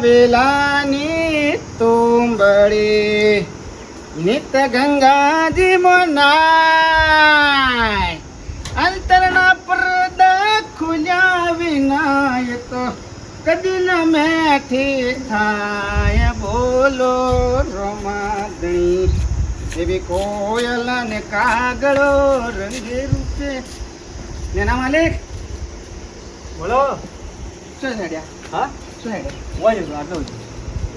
વેલાની તુંબળી. નિત ગંગાજી મોનાય. અંતરના પડદા ખુલ્યા વિનાય તો કદી ન મેથી થાય. બોલો રમાદણી. એવી કોયલ ને કાગળો રંગે રૂપે. નેના માલિક? બોલો. શું છે હા? શું હેડ્યા હોય છે આટલો જ.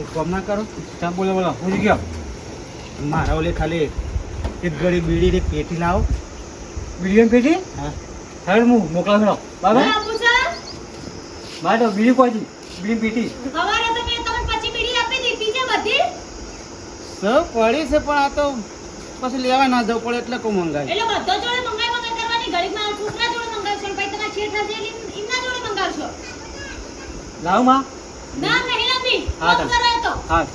એક કામ ના કરો ચા બોલો બોલો હું ગયો. મારા ઓલે ખાલી એક ગળી બીડી ને એક પેટી લાવો. બીડી પેટી? હા. સાહેબ હું મોકલા ખરો બરાબર બાબુ તો બીડી કોઈ બીડી પેટી. સવારે તો તમને પચી બીડી આપી દીધી છે બધી. સૌ પડી છે પણ આ તો પછી લેવા ના જવું પડે એટલે કોઈ મંગાય. એટલે બધો જોડે મંગાઈ મંગાઈ કરવાની. ઘડીકમાં છોકરા જોડે મંગાવશો પછી તમારા શેઠ હશે એમના જોડે મંગાવશો? લાવમાં ના નહીં લાવવી હા, ચાલ. તો. હા.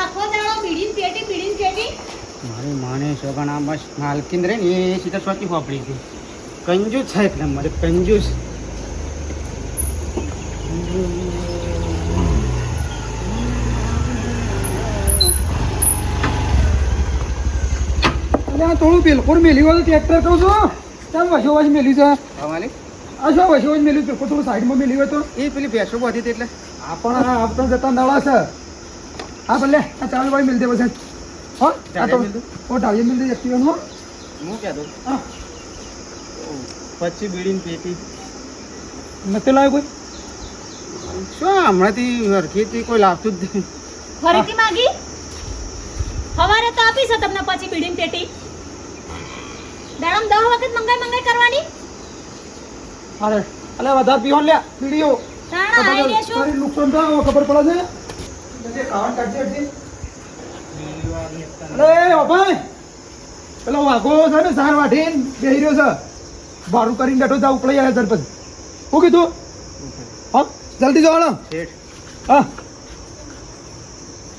આખો દાડો બીડીની પેટી બીડીની પેટી. મારી માને સોગણ બસ માલકીન રે ને એ સીધા સ્વાતી વાપરી હતી. કંજૂસ છે એક નંબર કંજૂસ. થોડું બિલકુલ મેલ્યું હોય તો ટ્રેક્ટર કહું છું. ચાલ વસો વચ મેલ્યું છે? હા માલિક. આ શું વસો વચ મેલ્યું બિલકુલ થોડું સાઈડમાં મેલ્યું હોય તો એ પેલી ભેંસો બધી એટલે. આપણ આપણ જતા નળા છે. હા ભલે. આ ચાવી વાળી મિલતે પછી હો? આ તો ચાવી મિલ દે. ઓ ઢાળી મિલતે એક્ટિવાનું હો હું કહેતો હા. પછી બીડીની પેટી. નથી લાવ્યો કોઈ? શું હમણાંથી હરખીથી કોઈ લાવતું જ નહીં. ફરીથી માંગી? સવારે તો આપી છે તમને પછી બીડીની પેટી. દાડમ દહ વખત મંગાઈ મંગાઈ કરવાની? અરે અલે વધારે પીઓ લે પીડીઓ. તારી નુકસાન થાય ખબર પડે છે. અરે ઓ ભાઈ પેલો વાઘો છે ને સાર વાઢીને બેહી રહ્યો છે. બારું કરીને બેઠો જા ઉપડી આવ્યા તરત પછી શું કીધું? હા જલ્દી જવાનો હા.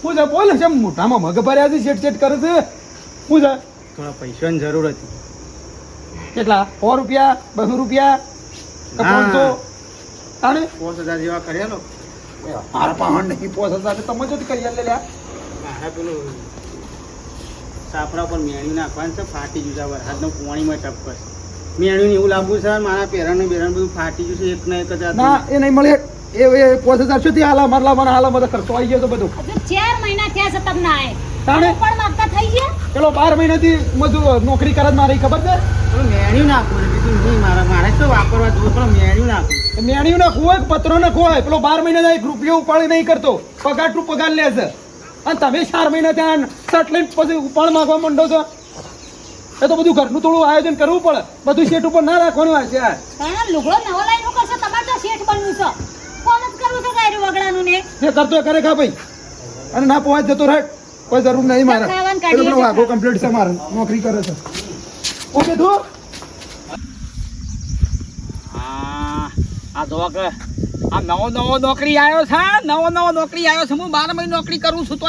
શું બોલે છે મોટામાં મગ ભર્યા છે શેટ શેટ કરે છે. શું થોડા પૈસાની જરૂર હતી. કેટલા? સો રૂપિયા બસો રૂપિયા. પાંચસો. તાણે પાંચ હજાર જેવા કરેલો મારા પાહણ નહીં પોસ હજાર તમે જો કરી લે મારા પેલું સાપડા પર મેણ્યું નાખવાનું છે ફાટી ગયું છે પાણીમાં ટપકસ મેણ્યું એવું લાવવું છે મારા પેરાનું બેરાનું બધું ફાટી ગયું છે એક ને એક ના એ નહીં મળે. એ એ પોસ હજારથી હાલા મારલા મને હાલા મને ખર્ચો આવી ગયો તો બધું. ચાર મહિના થયા છે તમને તાણે? પણ માગતા થઈ ગયા? પેલો બાર મહિનાથી મજૂર નોકરી કરે મારી ખબર છે? મેણ્યું નાખવું છે બીજું નહીં મારા મારે શું વાપરવા જોવું પણ મેણ્યું નાખવું. મેણ્યું ના ખોવાય પત્રો નાખવો હોય? પેલો બાર મહિના એક રૂપિયો ઉપાડ નહીં કરતો. પગાર ટુ પગાર લે છે. અને તમે ચાર મહિના ત્યાં શર્ટ લઈને પછી ઉપાડ માગવા માંડો છો? એ તો બધું ઘરનું થોડું આયોજન કરવું પડે. બધું શેઠ ઉપર ના રાખવાનું હોય છે યાર લુગડો નવો લાઈન કરશો? તમારે તો શેઠ બનવું છે. કોમ જ કરવું છે ગાયરું વગડાનું ને? જે કરતો કરે ખા ભાઈ. અને ના પહોંચ જતો રહે. કોઈ જરૂર નહીં મારે. પેલો. વાઘો કમ્પ્લીટ છે મારે. નોકરી કરે છે. ઓકે તું આ આ જોવા કે. આ નવો નવો નોકરી આવ્યો છે નવો નવો નોકરી આવ્યો છે. હું બાર મહિને નોકરી કરું છું તો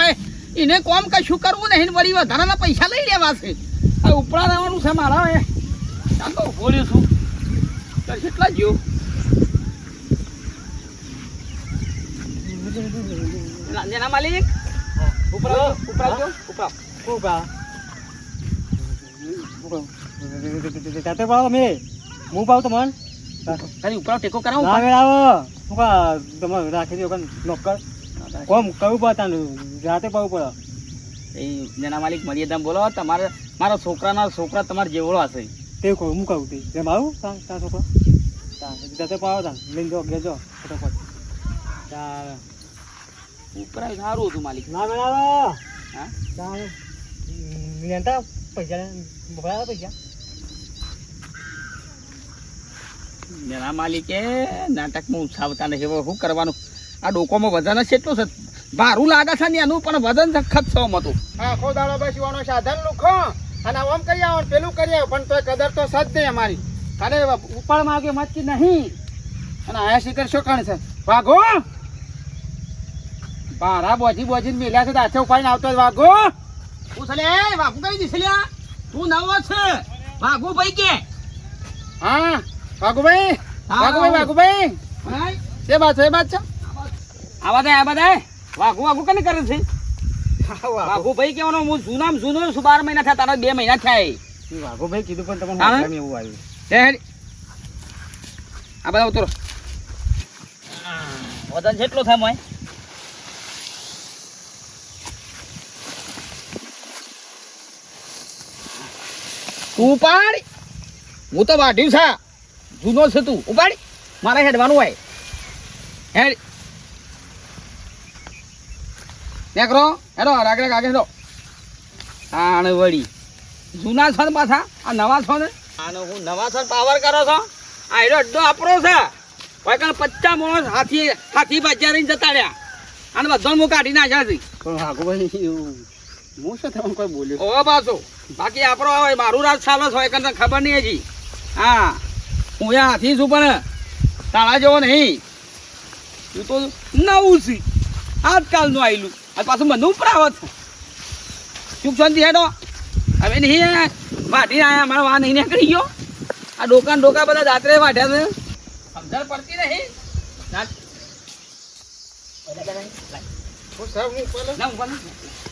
એને કોમ કશું કરવું નહીં ને વળી વધારાના પૈસા લઈ લેવા છે. આ ઉપરા રહેવાનું છે મારા એ ચાલો બોલ્યું છું. કેટલા જીવ? જેના માલિક? ઉપરા ઉપરા ઉપરા ઉપરા જાતે પાડો મેં હું પાવ મન ખાલી ઉપર ટેકો કરાવો ના આવો. શું કા તમે રાખી દો નોકર? કોમ કયું પડે તાનું જાતે પાવું પડે. એ જેના માલિક મર્યાદા બોલો તમારે મારા છોકરાના છોકરા તમારે જેવડો હશે. તે કહું હું કહું તે. જેમ આવું ત્યાં તા છોકરો. તા જાતે પાવો તા લઈને જો ગેજો ફટાફટ. તા ઉપર સારું હતું માલિક. ના મેળ આવો. હા? તા લેતા પૈસા માલિકે નાટકમાં ઉછાવતા નથી. હવે શું કરવાનું? આ ડોકોમાં વજન જ એટલું છે. ભારું લાગે છે ને એનું પણ વજન સખત છે આખો દાડો બેસવાનો સાધન લુખો અને આમ કરી આવો પેલું કરી આવો પણ તોય કદર તો સજ નહીં અમારી. અરે ઉપાડ માગે મચકી નહીં? અને આયા શીખર શું કણ છે? વાઘો! બારા બોજી બોજીને મેલ્યા છે તો હાથે ઉપાડીને આવતો વાઘો! હું વાઘુ કઈ દીશે લ્યા? તું નવો છે. વાઘુ ભાઈ કે? હા વાઘુભાઈ? હા, વાઘુભાઈ વાઘુભાઈ? છે બાત છે બાત છે આવા દે આવા દે વાઘુ વાઘુ કને કરે છે? વાઘુ. કેવાનો હું જૂનામ જૂનો છું બાર મહિના થયા તારા બે મહિના થયા. વાઘોભાઈ કીધું પણ તમને એવું આવ્યું. આ બધા ઉતરો. વજન જેટલો થાય મોય તું ઉપાડ. હું તો વાઢ્યું છે. જૂનો છે તું. ઉપાડ. મારે હેડવાનું હોય. હેડ. નેકરો હેડો રાગડે કાગે હેડો. આણ વળી જૂના છો ને પાછા. આ નવા છો ને? આનો હું નવા છો પાવર કરો છો? આ એનો અડ્ડો આપણો છે. કોઈ કાલ પચ્ચા માણસ હાથી હાથી બાજ્યા રહીને જતા રહ્યા. અને બધો હું કાઢી નાખ્યા છે. પણ એવું હું શું તમને કોઈ બોલ્યું? ઓ પાછો. બાકી આપણો હોય મારું રાજ ચાલે હોય એકને ખબર નહીં હજી. હા હું યા હાથી છું પણ તાળા જેવો નહીં. તું તો નવું છે. આજકાલનું આવેલું અને પાછું મને ઉપરાવત. સુખ શાંતિ હેડો. હવે નહીં વાઢી આયા અમારા વા નહીં નીકળી ગયો. આ ડોકા ડોકા બધા રાત્રે વાઢ્યા છે. સમજણ પડતી નહીં. ના. હું સાહેબ હું ના ઊંઘવા ના. અરે અરે. હાય. અરે અરે અરે. ફસી ગયો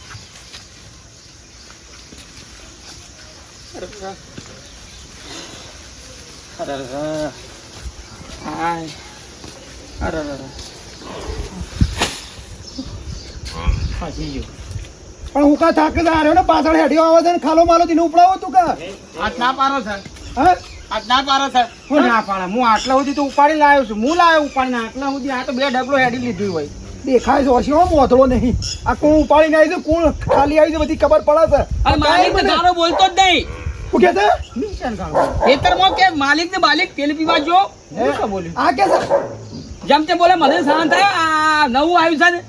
પણ હું કા થાક ને? પાછળ હેડિયો આવે છે ને ખાલો માલો થી ઉપડાવો તું કા? આજ ના પારો છે હા? ના પારો છે હું ના પાડે. હું આટલા સુધી તો ઉપાડી લાવ્યો છું. હું લાવ્યો ઉપાડીને? આટલા સુધી આ તો બે ડબલો હેડી લીધું હોય. દેખાય છે ઓછી મોતળો નહીં. આ કોણ ઉપાડીને આવી છે? કોણ ખાલી આવી છે? બધી ખબર પડે છે. બોલતો જ નહીં. શું કે છે? ખેતરમાં કે માલિક ને માલિક તેલ પીવા જો. શું બોલ્યું આ કે છે? જેમ તે બોલે મને શાંત આ નવું આવ્યું છે ને.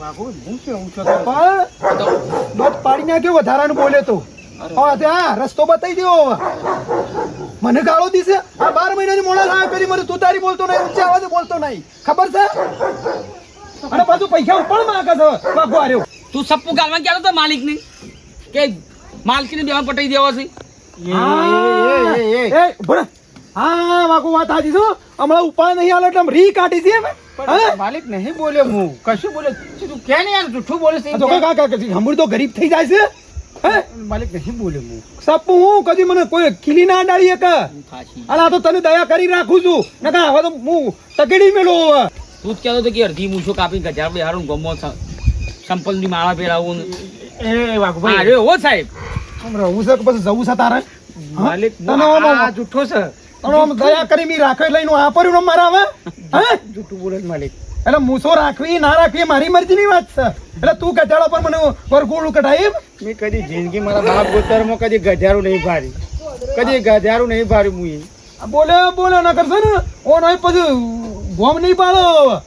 વાઘુ હું શું હું છું? પણ તો દોત પાડી નાખ્યો વધારાનું બોલે તો. હા રસ્તો બતાવી દો મને ગાળો દીશે? આ બાર મહિનાની મોડા લાવે પેલી મને તું તારી બોલતો નહીં ઊંચા અવાજે બોલતો નહીં. ખબર છે? અને પાછું પૈસા પણ માંગે છે આર્યો. તું સપ્પુ ગાલમાં ગયા તો માલિકની કે માલકી ને બેમાં પટાઈ દેવા છે. હા, એ, એ, એ. એ, ઊભો રહે. હા વાગો વાત સાચી છો હમણાં ઉપાય નહીં આલો એટલે રી કાઢી છે. માલિક નહીં બોલ્યો હું. કશું બોલ્યો તું કે નહીં યાર જૂઠું બોલે છે તો કાકા કાકા હમણાં તો ગરીબ થઈ જાય છે. હે? માલિક નહીં બોલ્યો હું. સપુ હું કદી મને કોઈ ખીલી ના ડાળી એક. અલા તો તને દયા કરી રાખું છું. નકા હવે તો હું તકેડી મેલો હવે. તું જ કહેતો કે અડધી મૂછો કાપી ગજાર બેહારું ગમો સંપલની માળા પહેરાવું ને. એ વાઘુભાઈ. ઓ સાહેબ. રહું છે કે પછી જવું છે તારે? માલિક આ જૂઠો છે. તને દયા કરી મી રાખે લઈને હું આપ્યું મારા હવે હે? જૂઠું બોલે માલિક. એટલે મૂછો રાખવી ના રાખવી મારી મરજીની વાત છે. એટલે તું કચાળા પર મને વરગોળું કઢાઈ મેં કદી જિંદગી મારા બાપ ગોતરમાં કદી ગજારું નહીં ભારી. કદી ગજારું નહીં ભાર્યું આ બોલે બોલે ના કરશે ને? ઓ નહીં પછી ગોમ નહીં પાડો.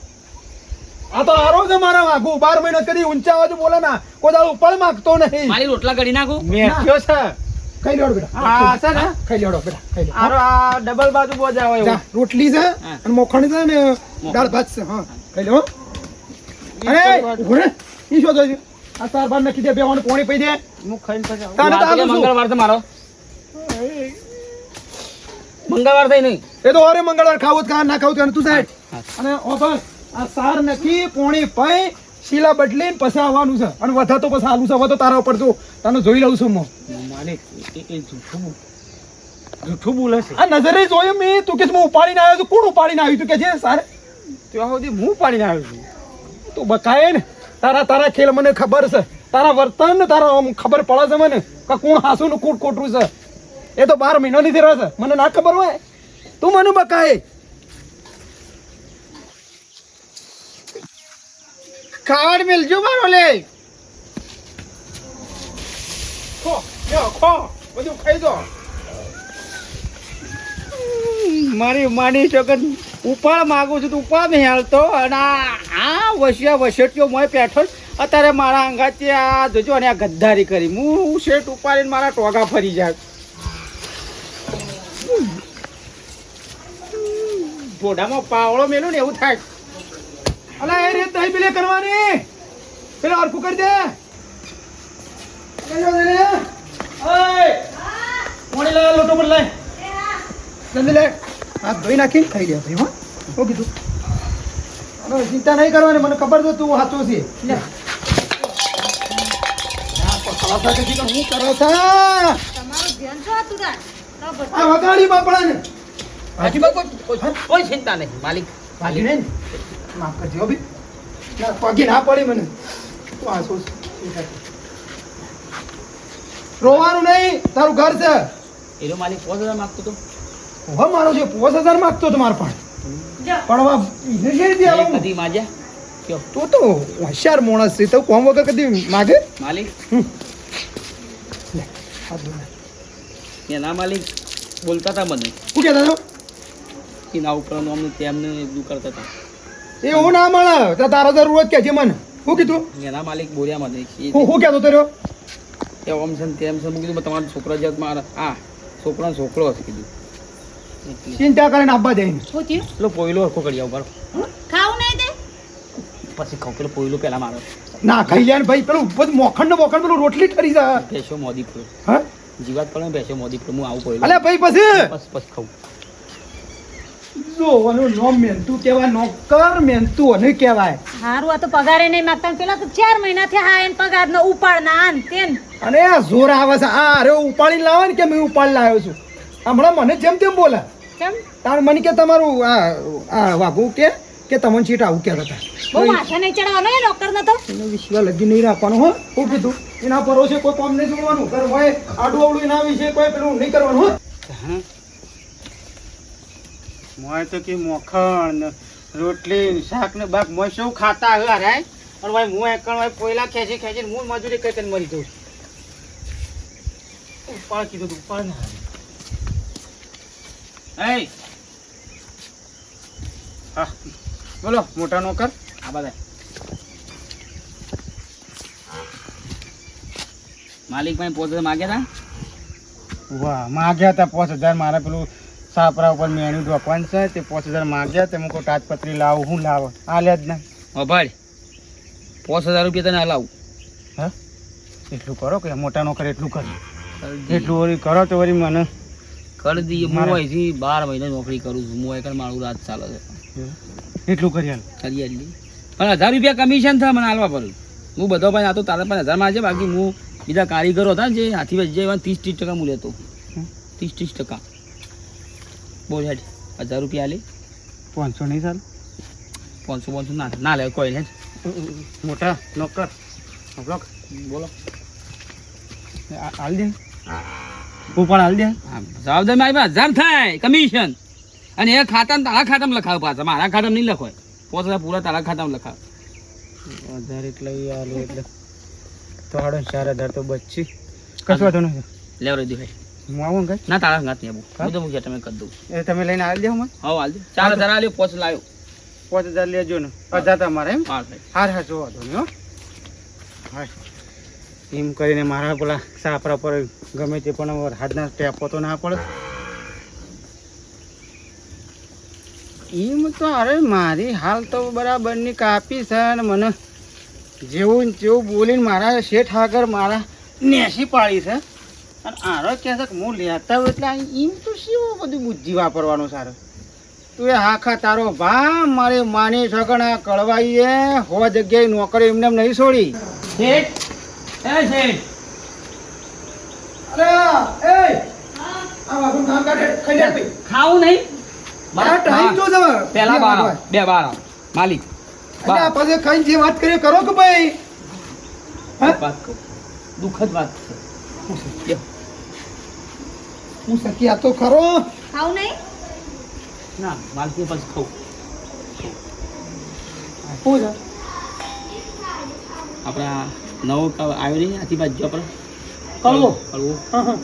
આ તો આરો છે મારા વાઘુ. બાર મહિના કરી ઊંચા અવાજે બોલે ના. કોઈ દાડો ઉપાડ માંગતો નહીં. મારી રોટલા કરી નાખું? મેં કયો છે? ખાઈ લેવડો બેટા. હા છે ને? ખાઈ લેવડો બેટા ખાઈ લે આરો આ ડબલ બાજુ બોજા હોય રોટલી છે અને મોખણી છે ને દાળ ભાત છે હા. ખાઈ લો અરે ઘોડે ઈ શું જોઈ આ તાર બાર નખી દે બેવાનું પાણી પી દે. હું ખાઈને પછી તારે તો મંગળવાર છે મારો. મંગળવાર થઈ નહીં. એ તો અરે મંગળવાર ખાવું જ ખા ના ખાવું ખા. તું સાહેબ અને ઓ બસ આ સાર નથી પોણી પઈ શીલા બદલીને પછી આવવાનું છે. અને વધા તો પછી આલું છે. હવે તો તારા ઉપર જો તને જોઈ લઉં છું હું. માલિક એ જૂઠું બોલ- જૂઠું બોલે છે. આ નજરે જોયું મેં. તું કે હું ઉપાડીને આવ્યો છું. કોણ ઉપાડીને આવ્યું તું? કે છે સાર? ત્યાં સુધી હું પાડીને આવ્યો છું. તું બકાય ને. તારા તારા ખેલ મને ખબર છે. તારા વર્તન ને તારા આમ ખબર પડે છે મને કે કોણ હાસું ને કોણ ખોટું છે. એ તો બાર મહિનાની થી રહે છે. મને ના ખબર હોય. તું મને બકાય ખાવાડ મિલજો મારો લે ખો ખો બધું ખાઈ દો. મારી માની ચોકન ઉપાડ માગું છું તો ઉપાડ નહીં હાલતો. અને આ આ વસિયા વસેટીઓ મોય પેઠો અત્યારે મારા અંગાથી આ જોજો અને આ ગદ્દારી કરી. હું શેઠ ઉપાડીને મારા ટોગા ફરી જાય ઘોડામાં પાવળો મેલું ને એવું થાય. અલા એ રેત નહીં પેલે કરવાની. પેલા હરખું કરી દે! પાણી લાય લોટો પર લે. જલ્દી લે. હાથ ધોઈ નાખીને ખાઈ લે ભાઈ હો. શું કીધું. ચિંતા નહીં કરવાની મને ખબર તો તું સાચો છે. હું કરો છો? આ વગાડી બાપડાને. હાજી કોઈ- ચિંતા નહીં માલિક. ભાગી નહીં ને? માફ કરજો ભાઈ. ના પગે ના પડી મને. તું આંસુ રોવાનું નહીં તારું ઘર છે. એનો માલિક પોસ હજાર માગતો હતો હવે મારો છે પોસ હજાર માગતો હતો મારો પણ પણ હવે? કદી માજ્યા કયો? તું તો હોશિયાર માણસ છે તો કોમ વગર કદી માગે? માલિક? એના માલિક બોલતા હતા મને. શું કહેતા છો એના ઉપર અમને તેમને બધું કરતા હતા એવું ના મળે તો તારો તો રોજ કે છે મને. શું કીધું? એના માલિક બોલ્યા મને. હું શું કહેતો તર્યો એ ઓમ છે તેમ છે કીધું તમારા છોકરા જત મારા હા છોકરાનો છોકરો હશે કીધું. ચિંતા કરીને આપવા દે શું થયું? પેલો પોયલો હરખો કરી આવ ખાવું નહીં તે? પછી ખાવ પેલો પોઈલો પેલા મારો. ના ખાઈ લે ભાઈ. પેલું બધું મોખંડ ને મોખંડ પેલું રોટલી ઠરી જાય. ભેંસો મોદી હા? જીવાત પડે ભેસો મોદી હું આવું પોઈલો અલે ભાઈ પછી? બસ બસ ખાવું જો આનું નામ મેનતું કહેવાય નોકર મેનતું અને કહેવાય. હારું આ તો પગારે નહીં માંગતા. પેલા તો ચાર મહિનાથી હા એન પગાર નો ઉપાડ ના આન તેન. અને આ જોર આવે છે. આ અરે ઉપાડીને લાવે ને કે મેં ઉપાડ લાવ્યો છું? હમણાં મને જેમ તેમ બોલે. કેમ? તાર મને કે તમારું આ આ વાગુ કે કે તમને ચીટ આવું કહેતા હતા. બહુ માથે નહીં ચડાવવાનો એ નોકર નતો એનો વિશ્વા લગી નહીં રાખવાનું હો. હું કીધું એના ભરોસે કોઈ કામ નહીં જોડવાનું ઘર હોય આડું અવળું એના વિશે કોઈ પેલું નહીં કરવાનું હો મોય તો કે મોખણ રોટલી શાક ને બાક મોય શું ખાતા હવે હારાય અને ભાઈ હું એકણ ભાઈ પોયલા ખેંચી ખેંચીને હું મજૂરી કરી તને મરી જઉં. ઉપાડ કીધું તું ઉપાડ ના. એ હા બોલો મોટા નોકર આ બધા. માલિક ભાઈ પોતે માગ્યા હતા વાહ માગ્યા હતા પાંચ હજાર મારે પેલું સાપરા ઉપર મેણું ઢોકવાનું છે તે પાંચ હજાર માગ્યા તે મૂકો તાજપત્રી લાવું હું લાવો? આ લે જ ના. હા ભાઈ. પાંચ હજાર રૂપિયા તને લાવું હા? એટલું કરો કે મોટા નોકર એટલું કરો. એટલું વળી કરો તો વળી મને કરી દઈએ. હું અહીંથી બાર મહિના નોકરી કરું છું. હું એકર મારું રાત ચાલે છે. એટલું કરી હાલ. કરી આલી. પણ હજાર રૂપિયા કમિશન થાય મને હાલવા પડ્યું હું બધો ભાઈ આ તો તારા પણ હજારમાં છે. બાકી હું બીજા કારીગરો હતા જે હાથી વેચ જે ત્રીસ ત્રીસ ટકા મૂલ્ય હતો. ત્રીસ ત્રીસ ટકા. બોલ હેડ હજાર રૂપિયા આલી. પાંચસો નહીં સર પાંચસો પાંચસો ના ના લે કોઈ લે. મોટા નોકર બ્લોક બોલો. હાલ દે. ઉપર હાલ દે. હા જવાબદારી મારી હજાર થાય કમિશન અને એ ખાતા તારા ખાતામાં લખાવ પાછા મારા ખાતામાં નહીં લખો પાંચ હજાર પૂરા તારા ખાતામાં લખાવ. હજાર એટલે આલો એટલે. તો હાડો ચાર હજાર તો બચી કશું વાંધો નહીં. લેવરે દીધું ભાઈ. હું આવું ને ના તારા હાથ નહીં આવું બધું તો મૂક્યા તમે કરી દઉં. એ તમે લઈને આવી દેવું મને. હા હાલ ચાર હજાર આવ્યો પોચ લાવ્યો પોચ હજાર લેજો ને. હજાર તમારે એમ? હા હાર હા જોવા દો હો. હા એમ કરીને મારા પેલા સાપરા પર ગમે તે પણ હાથના ટેપો તો ના પડે. એમ તો અરે મારી હાલ તો બરાબરની કાપી છે અને મને જેવું જેવું બોલીને મારા શેઠ આગળ મારા નેસી પાડી છે. અને આરો કહે છે કે હું લેતા હોય એટલે એમ તો શું બધું બુદ્ધિ વાપરવાનું સારું? તું એ હાખા તારો ભા મારે માની સગણા કળવાઈએ હો જગ્યાએ નોકરી એમને એમ નહીં છોડી. શેઠ એ શેઠ. અરે એ. આ વાઘું કામ કાઢે ખાઈ લે ભાઈ. ખાવું નહીં? મારા ટાઈમ તો છે પેલા બાર બે બાર. માલિક એટલે આ જે વાત કરીએ કરો કે ભાઈ? હા? વાત કહું દુઃખદ વાત છે? લ્યો. હું સખી આ તો ખરો. ખાવ નહીં? ના માલકી પછી ખાવ. શું છે આપણે આ નવો કાવ આવ્યો નહીં આથી બાજુ આપણે. હા, હા.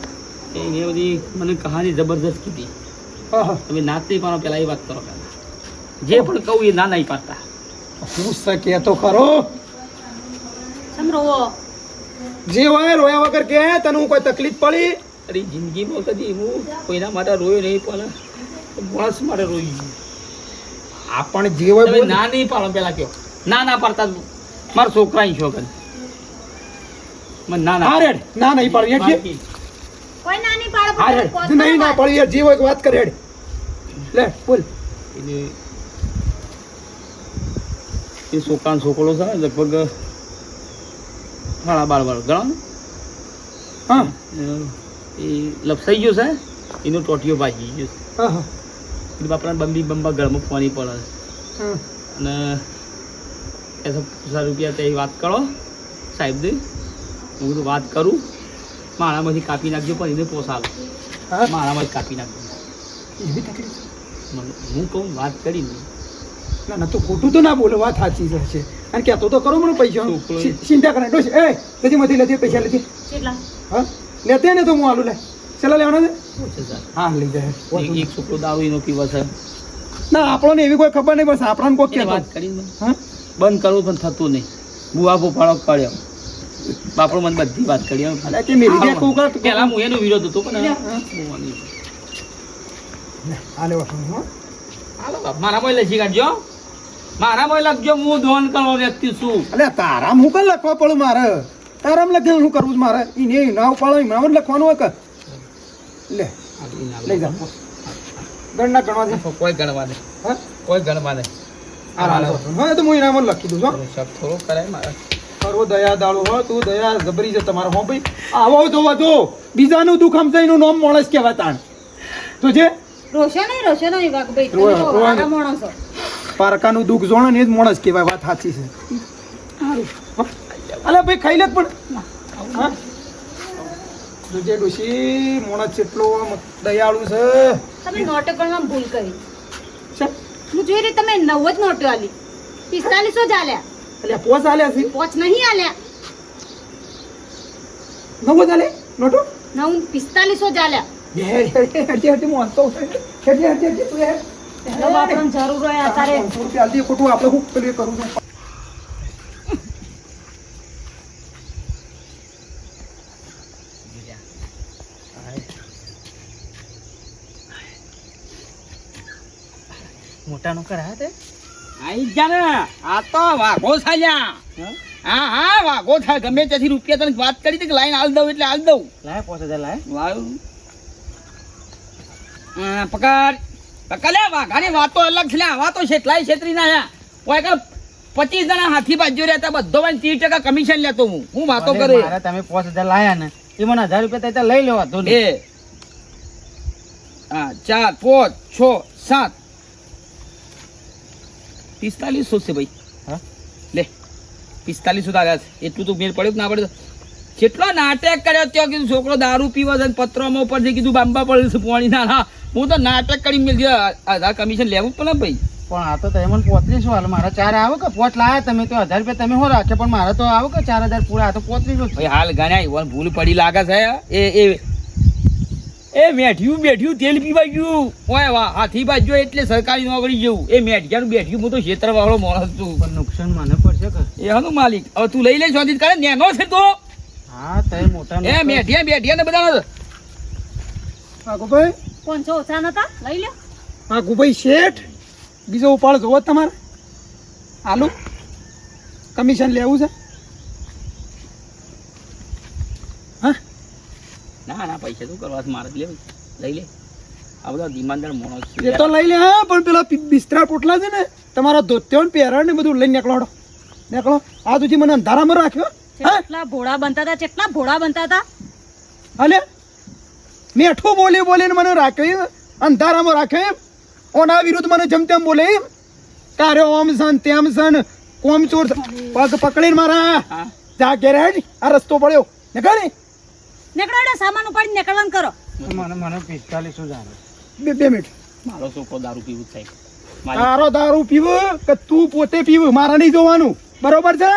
એ એ બધી મને કહાની જબરદસ્ત કીધી. તમે નાચ નહીં પાડો પેલા એ વાત કરો પહેલા જે પણ કહું એ ના નહીં પાડતા. હું શકે તો ખરો. સમરો જે હોય રોયા વગર કે તને હું કોઈ તકલીફ પડી? અરે જિંદગીમાં કદી હું કોઈના માટે રોયો નહીં પણ માણસ માટે રોઈ ગયું. આપણ જે હોય ના નહીં પાડો પેલા કયો. ના ના પાડતા મારા છોકરા શોખ મને ના ના રેડ. ના નહીં પાડી. હેડ જે. બાકી કોઈ પાડો હા રેડ. નહીં ના બરાબર. યાર જે હોય વાત કરે હેડ લે બોલ. એ છોકરાનો છોકરો છે લગભગ સાડા બાર બાર ગણો હા. એ લપસાઈ ગયો છે એનો ટોટીઓ ભાજી ગયો હા હા. છે બાપરા બંબી બંબા ઘરમાં ફોની પડે છે. હા. અને એસો પચાસ રૂપિયા તે વાત કરો સાહેબ દે. હું બધું વાત કરું. મારામાંથી કાપી નાખજો પણ એને પોસાડો હા? મારામાં જ કાપી નાખજો. એવી તકલીફ હું કહું વાત કરી ને ના ના તો ખોટું તો ના બોલો વાત સાચી છે છે. અને કહેતો તો કરો મને પૈસા. ચિંતા કરે. ડોશ એ લેતી મથી લેતી પૈસા લેતી કેટલા? હા? લેતે ને તો હું આલુ લે. ચલા લેવાના છે? હા લઈ જાય. એક છોકરો દારૂ એનો પીવા છે. ના આપણને એવી કોઈ ખબર નહીં બસ આપણને કોઈ એને વાત કરી હા? બંધ કરવું પણ થતું નહીં. બુઆ ભોપાળો કર્યો. બાપડો મને બધી વાત કરી. અલા, મેરી દે કાં? હું એનો વિરોધ હતો પણ મારા હો. બાપ, મારામાં લસી કાઢજો. મારામાં લખજો હું ધોન કરવા વ્યક્તિ છું. અલ્યા તારા હું કઈ લખવા પડું મારે? તારામ લખેલું શું કરવું છે મારે? એને ના ઉપાડો એમાં નામ લખવાનું હોય કે? લે લઈ જા. ગણના ગણવા દે કોઈ ગણવા દે હા? કોઈ ગણવા દે આ હા તો હું એનામાં લખી દઉં છું થોડો કરાય મારે. કરો દયા દાળો હો તું દયા જબરી છે તમારો હો ભાઈ. આવો જોવા જો. બીજાનું દુઃખ સમજાય એનું નામ માણસ કહેવાય તાણ. તો જે? રોશન. સારા માણસો. પારકાનું દુઃખ જોણે ને એ જ માણસ કહેવાય વાત સાચી છે. હો. અલા ભાઈ ખાઈ લે પણ હા જોજે ડોશી મોણા ચેટલો દયાળુ છે તમે નોટો ગણવામાં ભૂલ કરી છે હું જોઈ રહી તમે નવ જ નોટો આલી પિસ્તાલીસો જ આલ્યા અલ્યા પોચ આલ્યા છે પોચ નહીં આલ્યા નવ જ આલે નોટો નવ પિસ્તાલીસો જ આલ્યા બે હું તું હેડ. જરૂર હોય અત્યારે ખોટું આપણે પેલું કરવું છે મોટાનો કરાયા તે? આઈ જા ને. આ તો વાઘો થાય હા? હા વાઘો થા ગમે ત્યાંથી રૂપિયા તને વાત કરી હતી કે લાઈન હાલ દઉં એટલે હાલ દઉં. લાય પોસે હજાર લાય. વાવ. પકડ. પકડ લે વાઘાની વાતો અલગ છે. આ વાતો તો છેટલાય છેતરી ના. ઓય કે પચીસ જણા હાથી બાજુ રહેતા બધો વાંચી ત્રીસ ટકા કમિશન લેતો હું. હું વાતો કરે? તમે પોસ હજાર લાયા ને એ મને હજાર રૂપિયા તો લઈ લેવા તો એ. હા ચાર પાંચ છ સાત પિસ્તાલીસો છે ભાઈ. હા? લે પિસ્તાલીસો તો આવ્યા છે. એટલું તો મેળ પડ્યું ના પડ્યું? કેટલો નાટક કર્યો ત્યાં કીધું છોકરો દારૂ પીવા છે પત્રોમાં પત્રમાં ઉપરથી કીધું બાંબા પડે છે પોણી ના. હું તો નાટક કરી મેળ આધાર કમિશન લેવું પડે ભાઈ. પણ આ તો તમે પોત્રીસો હાલ મારા ચાર આવો કે પોચ લાયા તમે તો હજાર રૂપિયા તમે હો રાખે? પણ મારા તો આવો કે ચાર હજાર પૂરા? આ તો પોત્રીસો ભાઈ હાલ ગણાય ભૂલ પડી લાગે છે. એ એ એ મેઠ્યું બેઠ્યું તેલ પીવા ગયું. ઓય વાહ હાથી બાજુ એટલે સરકારી નોકરી જેવું. એ મેઠિયાનું બેઠ્યું હું તો ક્ષેત્રવાળો માણસ છું. પણ નુકસાન મને પડશે કે? એ હનું માલિક. હવે તું લઈ લે શોધી કરે નેનો છે તો. હા તે મોટા એ મેઠિયા બેઠિયા ને બધા આગુભાઈ કોણ છો? ઓછા નતા લઈ લે વાઘુભાઈ શેઠ? બીજો ઉપાડ જોવો જ તમારે. આલુ કમિશન લેવું છે? ના ના પૈસા શું કરવા મારે જ લેવું લઈ લે. આ બધા દિમાગદાર માણસ છે. એ તો લઈ લે હા પણ પેલા બિસ્તરા પોટલા છે ને તમારા ધોત્યો ને પહેરણ ને બધું લઈને નીકળો નીકળો. આ સુધી મને અંધારામાં રાખ્યો હા? કેટલા ભોળા બનતા હતા કેટલા ભોળા બનતા હતા. અલે મેઠું બોલી બોલીને મને રાખ્યો અંધારામાં રાખ્યો એમ. ઓના વિરુદ્ધ મને જેમ તેમ બોલે એમ. તારે ઓમ સન તેમ સન કોમ ચોર. પગ પકડીને મારા જા ઘેરે આ રસ્તો પડ્યો. નીકળી નીકળો એટલે સામાન ઉપાડી નીકળવાનું કરો. મને મને પિસ્તાલીસો જ બે બે મિનિટ. મારો છોકરો દારૂ પીવું થાય. તારો દારૂ પીવું કે તું પોતે પીવું? મારા નહીં જોવાનું. બરોબર છે?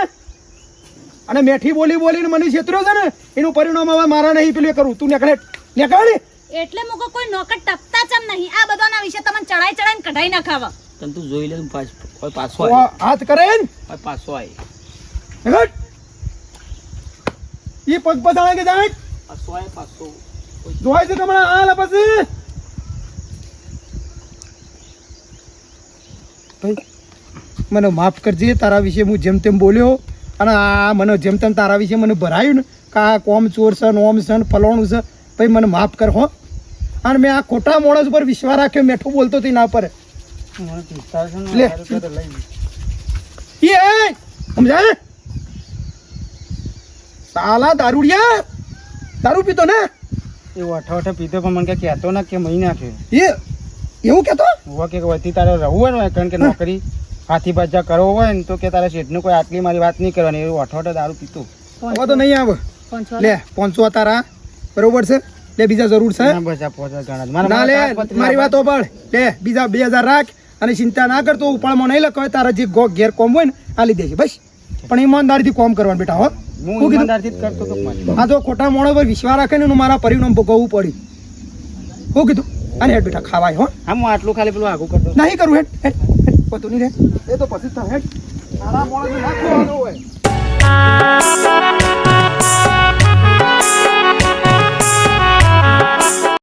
અને મેઠી બોલી બોલીને મને છેતર્યો છે ને એનું પરિણામ હવે મારા નહીં પેલું કરું. તું નીકળે. નીકળે? એટલે મુકો કોઈ નોકર ટપતા ચમ નહીં. આ બધાના વિશે તમને ચડાઈ ચડાઈને કઢાઈ નખાવા. તન તું જોઈ લે તું પાછ કોઈ પાછો આય. હાથ કરે ને? કોઈ પાછો આય. નીકળ. એ પગ પસાણે કે જાય? જોવાય છે તમારા હાલ પછી ભાઈ મને માફ કરજે તારા વિશે હું જેમ તેમ બોલ્યો અને આ મને જેમ તેમ તારા વિશે મને ભરાયું ને કે આ કોમ ચોર છે ઓમ છે ને ફલોણું છે. ભાઈ મને માફ કર હો. અને મેં આ ખોટા માણસ ઉપર વિશ્વાસ રાખ્યો મેઠું બોલતો હતી ના પર. લે. લે. સમજાય? સાલા દારૂડિયા! દારૂ પીતો ને? એ અઠો અઠો પીધો પણ મને કે કહેતો ને કે મહી નાખ્યો એ એવું કેતો હું કે વધી તારે રહેવું હોય ને કારણ કે નોકરી હાથી બાજા કરવો હોય ને તો કે તારે શેઠનું કોઈ આટલી મારી વાત નહીં કરવાની એવું અઠો અઠો દારૂ પીતું. હવે તો નહીં આવે. લે પાંચસો તારા. બરોબર છે? લે બીજા જરૂર છે? ના લે મારી વાતો પણ લે બીજા બે હજાર રાખ અને ચિંતા ના કરતો ઉપાડમાં નહીં લખો તારા જે ઘેર કોમ હોય ને આ લીધે છે. બસ. પણ ઈમાનદારીથી કોમ કરવાનું બેટા હો. હું ઈમાનદારથી જ કરતો. આ જો ખોટા મોણો પર વિશ્વાસ રાખે ને મારા પરિણામ ભોગવવું પડ્યું હું કીધું અને હેડ બેટા ખાવાય હો. હા હું આટલું ખાલી પેલું આગું કરતો નહીં કરું હેડ હેડ પતું નહીં રે. એ તો પછી હેડ. મારા મોણો નાખવાનું હોય.